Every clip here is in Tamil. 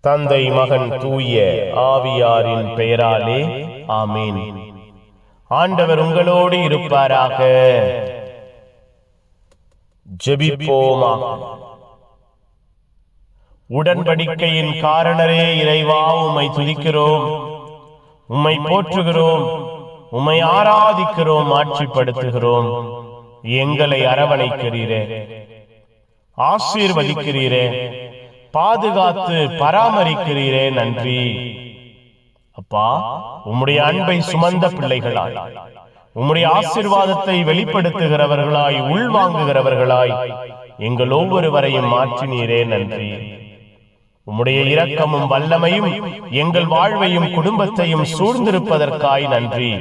தந்தை மகன் தூய ஆவியாரின் பெயராலே ஆமீன். ஆண்டவர் உங்களோடு இருப்பாராக. ஜெபிப்போமா? உடன்படிக்கையின் காரணரே இறைவா உம்மை துதிக்கிறோம். உம்மை போற்றுகிறோம். உம்மை ஆராதிக்கிறோம் ஆட்சிப்படுத்துகிறோம். எங்களை அரவணைக்கிறீரே. ஆசீர்வதிக்கிறீரே. பாதுகாத்து பராமரிக்கிறீரே நன்றி. அப்பா உம்முடைய அன்பை சுமந்த பிள்ளைகளாய் உம்முடைய ஆசீர்வாதத்தை வெளிப்படுத்துகிறவர்களாய் உள்வாங்குகிறவர்களாய் எங்கள் ஒவ்வொருவரையும் மாற்றினீரே நன்றி. உம்முடைய இரக்கமும் வல்லமையும் எங்கள் வாழ்வையும் குடும்பத்தையும் சூழ்ந்திருப்பதற்காய் நன்றி.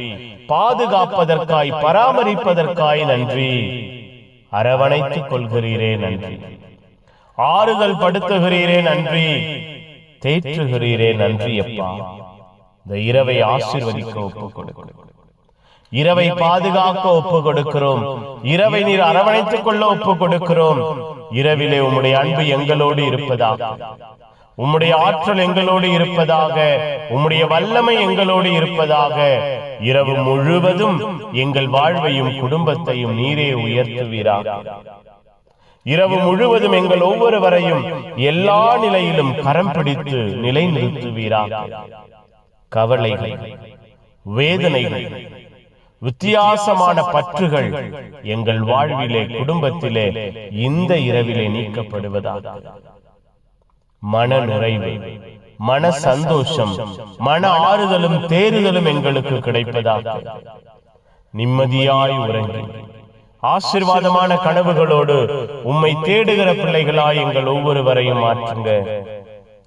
பாதுகாப்பதற்காய் பராமரிப்பதற்காய் நன்றி. அரவணைத்துக் கொள்கிறீரே நன்றி. ஆறுதல் படுத்துகிறீரே நன்றி. தேற்றுகிறீரே நன்றி அப்பா. இந்த இரவை ஆசீர்வதிக்க கொடுக்கிறோம். இரவை பாதுகாக்க ஒப்பு கொடுக்கிறோம். இரவை நீர் அரவணைத்துக் கொள்ள ஒப்பு கொடுக்கிறோம். இரவிலே உம்முடைய அன்பு எங்களோடு இருப்பதாக. உம்முடைய ஆற்றல் எங்களோடு இருப்பதாக. உம்முடைய வல்லமை எங்களோடு இருப்பதாக. இரவு முழுவதும் எங்கள் வாழ்வையும் குடும்பத்தையும் நீரே உயர்த்துவீராக. இரவு முழுவதும் எங்கள் ஒவ்வொருவரையும் எல்லா நிலையிலும் கரம் பிடித்து நிலைநிறுத்துவீராக கவலைகள் வேதனைகள் வித்தியாசமான பற்றுகள் எங்கள் வாழ்விலே குடும்பத்திலே இந்த இரவிலே நீக்கப்படுவதாக மன நிறைவு மன சந்தோஷம் மன ஆறுதலும் தேறுதலும் எங்களுக்கு கிடைப்பதாக நிம்மதியாய் உறங்கி ஆசிர்வாதமான கனவுகளோடு உம்மை தேடுகிற பிள்ளைகளாய் எங்கள் ஒவ்வொருவரையும் மாற்றுங்க.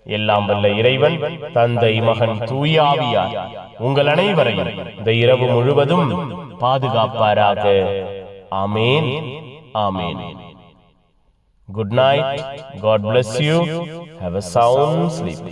எல்லாம் வல்ல இறைவன் தந்தை மகன் தூயாவியார். உங்கள் அனைவரையும் இந்த இரவு முழுவதும் பாதுகாப்பாராக. Amen. Amen. Good night God bless you have a sound sleep.